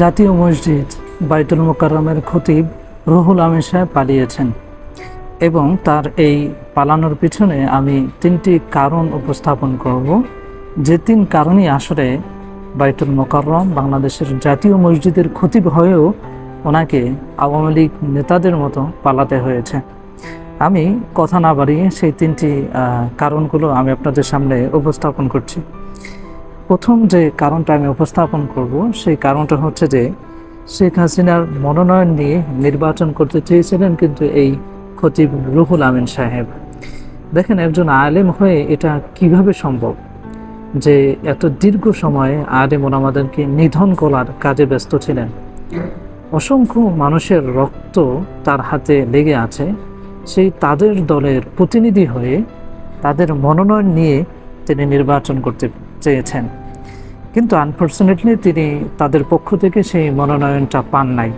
জাতীয় মসজিদ বাইতুল মোকাররমের খতিব রুহুল আমিন সাহেব পালিয়েছেন এবং তার এই পালানোর পিছনে আমি তিনটি কারণ উপস্থাপন করব। যে তিন কারণই আসলে বাইতুল মোকাররম বাংলাদেশের জাতীয় মসজিদের খতিব হয়েও ওনাকে আওয়ামী লীগ নেতাদের মতো পালাতে হয়েছে। আমি কথা না বাড়িয়ে সেই তিনটি কারণগুলো আমি আপনাদের সামনে উপস্থাপন করছি। প্রথম যে কারণটা আমি উপস্থাপন করব, সেই কারণটা হচ্ছে যে শেখ হাসিনার মনোনয়ন নিয়ে নির্বাচন করতে চেয়েছিলেন কিন্তু এই খতিব রুহুল আমিন সাহেব। দেখেন, একজন আলেম হয়ে এটা কীভাবে সম্ভব? যে এত দীর্ঘ সময়ে আলেম ওনামাদেরকে নিধন করার কাজে ব্যস্ত ছিলেন। অসংখ্য মানুষের রক্ত তার হাতে লেগে আছে। সেই তাদের দলের প্রতিনিধি হয়ে তাদের মনোনয়ন নিয়ে তিনি নির্বাচন করতে চেয়েছেন। কিন্তু আনফর্চুনেটলি তিনি তাদের পক্ষ থেকে সেই মনোনয়নটা পান নাই।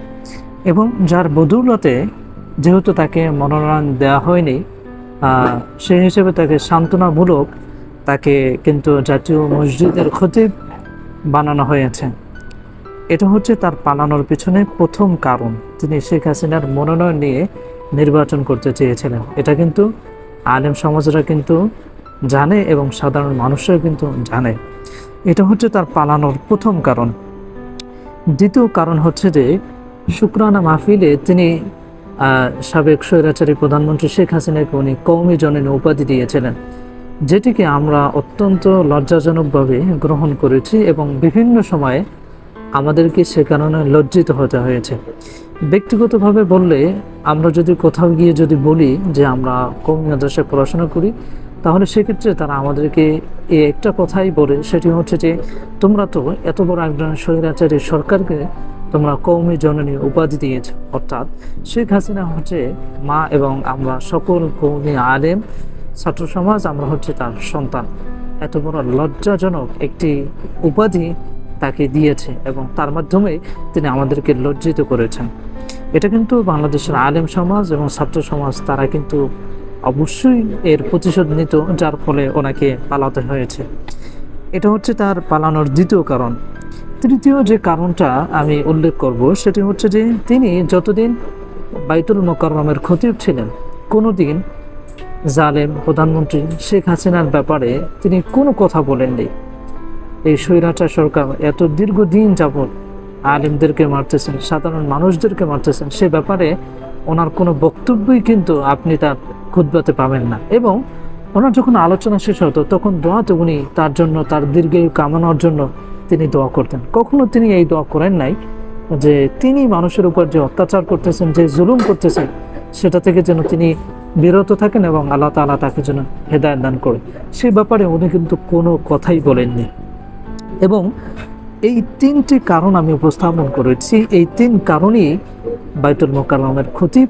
এবং যার বদৌলতে যেহেতু তাকে মনোনয়ন দেওয়া হয়নি সেই হিসেবে তাকে সান্ত্বনামূলক তাকে কিন্তু জাতীয় মসজিদের খতিব বানানো হয়েছে। এটা হচ্ছে তার পালানোর পিছনে প্রথম কারণ। তিনি শেখ হাসিনার মনোনয়ন নিয়ে নির্বাচন করতে চেয়েছিলেন। এটা কিন্তু আলেম সমাজরা কিন্তু জানে এবং সাধারণ মানুষরাও কিন্তু জানে। এটা হচ্ছে তার পালানোর প্রথম কারণ। দ্বিতীয় কারণ হচ্ছে যে, শুক্রানা মাহফিলে তিনি সাবেক স্বৈরাচারী প্রধানমন্ত্রী শেখ হাসিনাকে উনি কৌমি জননী উপাধি দিয়েছিলেন, যেটিকে আমরা অত্যন্ত লজ্জাজনকভাবে গ্রহণ করেছি এবং বিভিন্ন সময়ে আমাদেরকে সে কারণে লজ্জিত হতে হয়েছে। ব্যক্তিগতভাবে বললে, আমরা যদি কোথাও গিয়ে যদি বলি যে আমরা কৌমি মাদ্রাসায় পড়াশোনা করি তাহলে সেক্ষেত্রে তারা আমাদেরকে এই একটা কথাই বলে, সেটি হচ্ছে যে তোমরা তো এত বড় একজন স্বৈরাচারী সরকারকে তোমরা কৌমি জননী উপাধি দিয়েছ। অর্থাৎ শেখ হাসিনা হচ্ছে মা এবং আমরা সকল কৌমি আলেম, ছাত্র সমাজ, আমরা হচ্ছে তার সন্তান। এত বড় লজ্জাজনক একটি উপাধি তাকে দিয়েছে এবং তার মাধ্যমে তিনি আমাদেরকে লজ্জিত করেছেন। এটা কিন্তু বাংলাদেশের আলেম সমাজ এবং ছাত্র সমাজ, তারা কিন্তু অবশ্যই এর প্রতিশোধ নিত, যার ফলে ওনাকে পালাতে হয়েছে। এটা হচ্ছে তার পালানোর দ্বিতীয় কারণ। তৃতীয় যে কারণটা আমি উল্লেখ করব, সেটি হচ্ছে যে তিনি যতদিন বাইতুল মোকাররমের খতিব ছিলেন, কোনোদিন জালেম প্রধানমন্ত্রী শেখ হাসিনার ব্যাপারে তিনি কোনো কথা বলেননি। এই স্বৈরাচার সরকার এত দীর্ঘদিন যাবৎ আলিমদেরকে মারতেছেন, সাধারণ মানুষদেরকে মারতেছেন, সে ব্যাপারে ওনার কোনো বক্তব্যই কিন্তু আপনি তার খুদ্বাতে পাবেন না। এবং ওনার যখন আলোচনা শেষ হতো, তখন দোয়াতে উনি তার জন্য, তার দীর্ঘায়ু কামানোর জন্য তিনি দোয়া করতেন। কখনো তিনি এই দোয়া করেন নাই যে তিনি মানুষের উপর যে অত্যাচার করতেছেন, যে জুলুম করতেছেন, সেটা থেকে যেন তিনি বিরত থাকেন এবং আল্লাহ তাআলা তাকে যেন হেদায়ত দান করে সে ব্যাপারে উনি কিন্তু কোনো কথাই বলেননি। এবং এই তিনটি কারণ আমি উপস্থাপন করেছি। এই তিন কারণেই বাইতুল মোকাররমের খতিব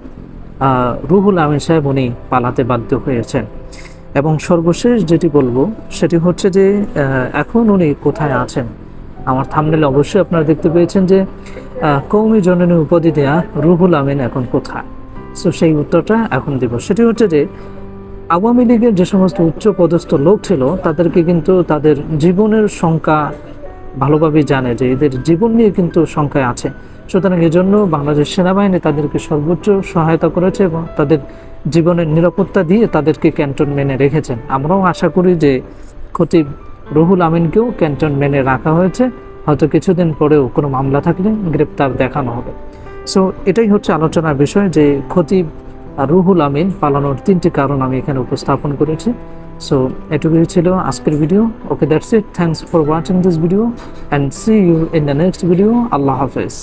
রুহুল আমিন সাহেব উনি পালাতে বাধ্য হয়েছেন। এবং সর্বশেষ যেটি বলব, সেটি হচ্ছে যে এখন উনি কোথায় আছেন? আমার থামনেলে অবশ্যই আপনারা দেখতে পেয়েছেন যে কৌমি জননী উপাধি দেয়া রুহুল আমিন এখন কোথায়? সো সেই উত্তরটা এখন দেব। সেটি হচ্ছে যে, আওয়ামী লীগের যে সমস্ত উচ্চ পদস্থ লোক ছিল, তাদেরকে কিন্তু তাদের জীবনের সংখ্যা ভালোভাবে জানে যে এদের জীবন নিয়ে কিন্তু সংখ্যায় আছে। সুতরাং এজন্য বাংলাদেশ সেনাবাহিনী তাদেরকে সর্বোচ্চ সহায়তা করেছে এবং তাদের জীবনের নিরাপত্তা দিয়ে তাদেরকে ক্যান্টনমেন্টে রেখেছেন আমরাও আশা করি যে খতিব রুহুল আমিনকেও ক্যান্টনমেন্টে রাখা হয়েছে। হয়তো কিছুদিন পরেও কোনো মামলা থাকলে গ্রেপ্তার দেখানো হবে। সো এটাই হচ্ছে আলোচনার বিষয় যে খতিব আর রুহুল আমিন পালানোর তিনটি কারণ আমি এখানে উপস্থাপন করেছি। সো এটুকুই ছিল আজকের video okay that's it thanks for watching this video and see you in the next video আল্লাহ হাফেজ।